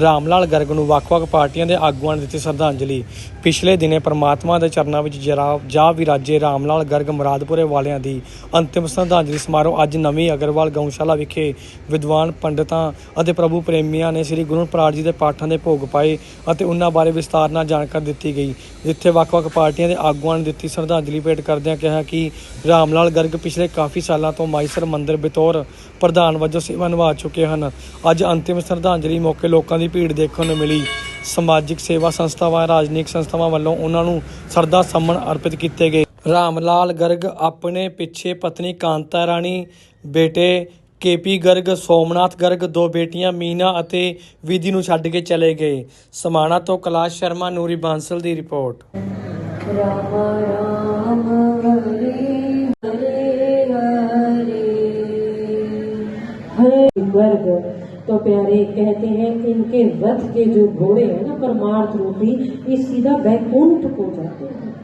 Ram Lal Garg ਨੂੰ ਵੱਖ-ਵੱਖ ਪਾਰਟੀਆਂ ਦੇ ਆਗੂਆਂ ਨੇ ਦਿੱਤੀ ਸ਼ਰਧਾਂਜਲੀ। ਪਿਛਲੇ ਦਿਨੇ ਪਰਮਾਤਮਾ ਦੇ ਚਰਨਾਂ ਵਿੱਚ ਜਰਾ, ਜਾ ਵਿਰਾਜੇ ਰਾਮਲਾਲ ਗਰਗ ਮਰਾਦਪੁਰੇ ਵਾਲਿਆਂ ਦੀ ਅੰਤਿਮ ਸ਼ਰਧਾਂਜਲੀ ਸਮਾਰੋਹ ਅੱਜ ਨਵੀਂ ਅਗਰਵਾਲ ਗਊਸ਼ਾਲਾ ਵਿਖੇ ਵਿਦਵਾਨ ਪੰਡਤਾਂ ਅਤੇ ਪ੍ਰਭੂ ਪ੍ਰੇਮੀਆਂ ਨੇ ਸ੍ਰੀ ਗੁਰੂ ਪ੍ਰਾੜ ਜੀ ਦੇ ਪਾਠਾਂ ਦੇ ਭੋਗ ਪਾਏ ਅਤੇ ਉਹਨਾਂ ਬਾਰੇ ਵਿਸਤਾਰ ਨਾਲ ਜਾਣਕਾਰੀ ਦਿੱਤੀ ਗਈ, ਜਿੱਥੇ ਵੱਖ-ਵੱਖ ਪਾਰਟੀਆਂ ਦੇ ਆਗੂਆਂ ਨੇ ਦਿੱਤੀ ਸ਼ਰਧਾਂਜਲੀ ਭੇਟ ਕਰਦਿਆਂ ਕਿਹਾ ਕਿ ਰਾਮਲਾਲ ਗਰਗ ਪਿਛਲੇ ਕਾਫੀ ਸਾਲਾਂ ਤੋਂ ਮਾਈਸਰ ਮੰਦਿਰ ਬਤੌਰ ਪ੍ਰਧਾਨ ਵਜੋਂ ਸੇਵਾ ਨਿਭਾ ਚੁੱਕੇ ਹਨ। ਅੱਜ ਅੰਤਿਮ ਸ਼ਰਧਾਂਜਲੀ ਮੌਕੇ ਲੋਕਾਂ ਦੀ ਦੀ ਭੀੜ ਦੇਖਣ ਨੂੰ ਮਿਲੀ। ਸਮਾਜਿਕ ਸੇਵਾ ਸੰਸਥਾਵਾਂ, ਰਾਜਨੀਤਿਕ ਸੰਸਥਾਵਾਂ ਵੱਲੋਂ ਉਹਨਾਂ ਨੂੰ ਸਰਦਾ ਸੰਮਨ ਅਰਪਿਤ ਕੀਤੇ ਗਏ। ਰਾਮ ਲਾਲ ਗਰਗ, ਆਪਣੇ ਪਿੱਛੇ ਪਤਨੀ ਕਾਂਤਾ ਰਾਣੀ, ਬੇਟੇ ਕੇਪੀ ਗਰਗ, ਸੋਮਨਾਥ ਗਰਗ, ਦੋ ਬੇਟੀਆਂ ਮੀਨਾ ਅਤੇ ਵਿਧੀ ਨੂੰ ਛੱਡ ਕੇ ਚਲੇ ਗਏ। ਸਮਾਣਾ ਤੋਂ ਕਲਾਸ਼ ਸ਼ਰਮਾ, ਨੂਰੀ ਬਾਂਸਲ ਦੀ ਰਿਪੋਰਟ। तो प्यारे, कहते हैं इनके वध के जो घोड़े हैं ना, परमार्थ रूपी, ये सीधा वैकुंठ को जाते हैं।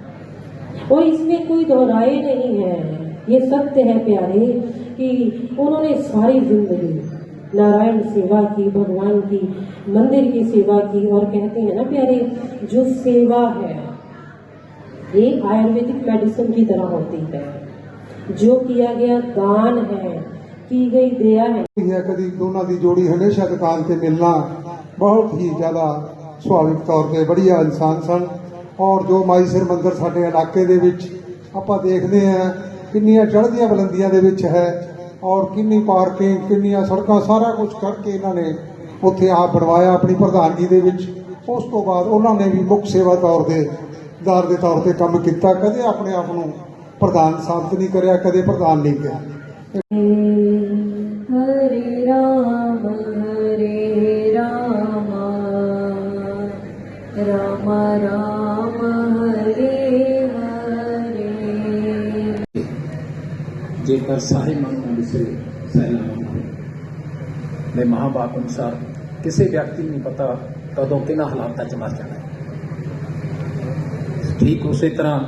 और इसमें कोई दोहराए नहीं है। ये सत्य है प्यारे, कि उन्होंने सारी ज़िंदगी नारायण सेवा की, भगवान की, मंदिर की सेवा की, और कहते हैं ना प्यारे, जो सेवा है, ये आयुर्वेदिक मेडिसिन की तरह होती है। जो किया गया दान है ਕੀ ਗਈ ਦਇਆ ਹੈ ਹੈ ਕਦੀ ਦੋਨਾਂ ਦੀ ਜੋੜੀ ਹਮੇਸ਼ਾ ਦੁਕਾਨ ਤੇ ਮਿਲਣਾ ਬਹੁਤ ਹੀ ਜ਼ਿਆਦਾ ਸੁਭਾਵਿਕ ਤੌਰ ਤੇ ਵਧੀਆ ਇਨਸਾਨ ਸਨ ਔਰ ਜੋ ਮਾਈ ਸਿਰ ਮੰਦਰ ਸਾਡੇ ਇਲਾਕੇ ਦੇ ਵਿੱਚ ਆਪਾਂ ਦੇਖਦੇ ਆ ਕਿੰਨੀਆਂ ਚੜ੍ਹਦੀਆਂ ਬੁਲੰਦੀਆਂ ਦੇ ਵਿੱਚ ਹੈ ਔਰ ਕਿੰਨੀ ਪਾਰਕਿੰਗ ਕਿੰਨੀਆਂ ਸੜਕਾਂ ਸਾਰਾ ਕੁਝ ਕਰਕੇ ਇਹਨਾਂ ਨੇ ਉੱਥੇ ਆਪ ਬਣਵਾਇਆ ਆਪਣੀ ਪ੍ਰਧਾਨਗੀ ਦੇ ਵਿੱਚ ਉਸ ਤੋਂ ਬਾਅਦ ਉਹਨਾਂ ਨੇ ਵੀ ਮੁੱਖ ਸੇਵਾ ਤੌਰ ਦੇ ਦਾਰ ਦੇ ਤੌਰ ਤੇ ਕੰਮ ਕੀਤਾ ਕਦੇ ਆਪਣੇ ਆਪ ਨੂੰ ਪ੍ਰਧਾਨ ਸਾਬਤ ਨਹੀਂ ਕਰਿਆ ਕਦੇ ਪ੍ਰਧਾਨ ਨਹੀਂ ਕਿਹਾ हरे राम हरे राम राम राम हरे हरे ਜੇਕਰ ਸਾਰੇ ਮਨ ਨੂੰ ਵਿਸਰੇ ਸਹਿਲਾਵਾਂ ਦੇ ਮਹਾਂਵਾਕ ਅਨੁਸਾਰ ਕਿਸੇ ਵਿਅਕਤੀ ਨੂੰ ਨਹੀਂ ਪਤਾ ਕਦੋਂ ਕਿਹਨਾਂ ਹਾਲਾਤਾਂ 'ਚ ਮਰ ਜਾਣਾ ਹੈ। ਠੀਕ ਉਸੇ ਤਰ੍ਹਾਂ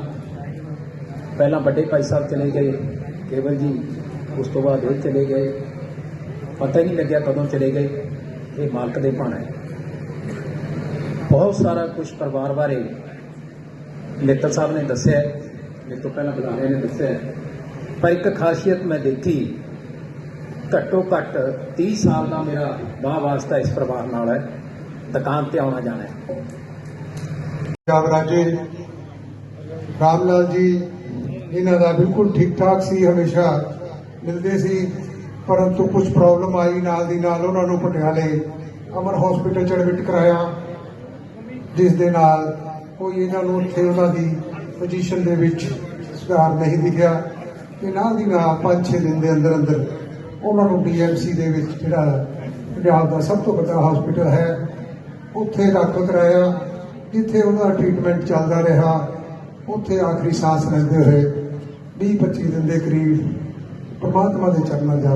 ਪਹਿਲਾਂ ਵੱਡੇ ਭਾਈ ਸਾਹਿਬ ਚਲੇ ਗਏ ਕੇਵਲ ਜੀ ਉਸ ਤੋਂ ਬਾਅਦ ਇਹ ਚਲੇ ਗਏ। ਪਤਾ ਹੀ ਨਹੀਂ ਲੱਗਿਆ ਕਦੋਂ ਚਲੇ ਗਏ। ਇਹ ਮਾਲਕ ਦੇ ਭਾਣਾ ਹੈ। ਬਹੁਤ ਸਾਰਾ ਕੁਝ ਪਰਿਵਾਰ ਬਾਰੇ ਨੇਤਰ ਸਾਹਿਬ ਨੇ ਦੱਸਿਆ ਹੈ, ਮੇਰੇ ਤੋਂ ਪਹਿਲਾਂ ਬੁਲਾਰੇ ਨੇ ਦੱਸਿਆ ਪਰ ਇੱਕ ਖਾਸੀਅਤ ਮੈਂ ਦੇਖੀ। ਘੱਟੋ ਘੱਟ 30 ਸਾਲ ਦਾ ਮੇਰਾ ਵਾਹ ਵਾਸਤਾ ਇਸ ਪਰਿਵਾਰ ਨਾਲ ਹੈ। ਦੁਕਾਨ ਤੇ ਆਉਣਾ ਜਾਣਾ ਹੈ। ਪੰਜਾਬ ਰਾਜੇ ਰਾਮ ਲਾਲ ਜੀ ਇਹਨਾਂ ਦਾ ਬਿਲਕੁਲ ਠੀਕ ਠਾਕ ਸੀ ਹਮੇਸ਼ਾ। ਮਿਲਦੇ ਸੀ, ਪਰੰਤੂ ਕੁਝ ਪ੍ਰੋਬਲਮ ਆਈ ਨਾਲ ਦੀ ਨਾਲ ਉਹਨਾਂ ਨੂੰ ਪਟਿਆਲੇ ਅਮਰ ਹਸਪੀਟਲ ਚ ਐਡਮਿਟ ਕਰਾਇਆ, ਜਿਸ ਦੇ ਨਾਲ ਕੋਈ ਇਹਨਾਂ ਨੂੰ ਉੱਥੇ ਉਹਨਾਂ ਦੀ ਪੋਜੀਸ਼ਨ ਦੇ ਵਿੱਚ ਸੁਧਾਰ ਨਹੀਂ ਦਿਖਿਆ ਤੇ ਨਾਲ ਦੀ ਨਾਲ 5-6 ਦਿਨ ਦੇ ਅੰਦਰ ਅੰਦਰ ਉਹਨਾਂ ਨੂੰ ਡੀਐਮਸੀ ਦੇ ਵਿੱਚ ਜਿਹੜਾ ਪੰਜਾਬ ਦਾ ਸਭ ਤੋਂ ਵੱਡਾ ਹਸਪੀਟਲ ਹੈ, ਉੱਥੇ ਦਾਖਲ ਕਰਾਇਆ, ਜਿੱਥੇ ਉਹਦਾ ਟ੍ਰੀਟਮੈਂਟ ਚੱਲਦਾ ਰਿਹਾ, ਉੱਥੇ ਆਖਰੀ ਸਾਹ ਲੈਂਦੇ ਹੋਏ 20-25 ਦਿਨ ਦੇ ਕਰੀਬ ਪਰਮਾਤਮਾ ਦੇ ਚਰਨਾਂ ਜਾ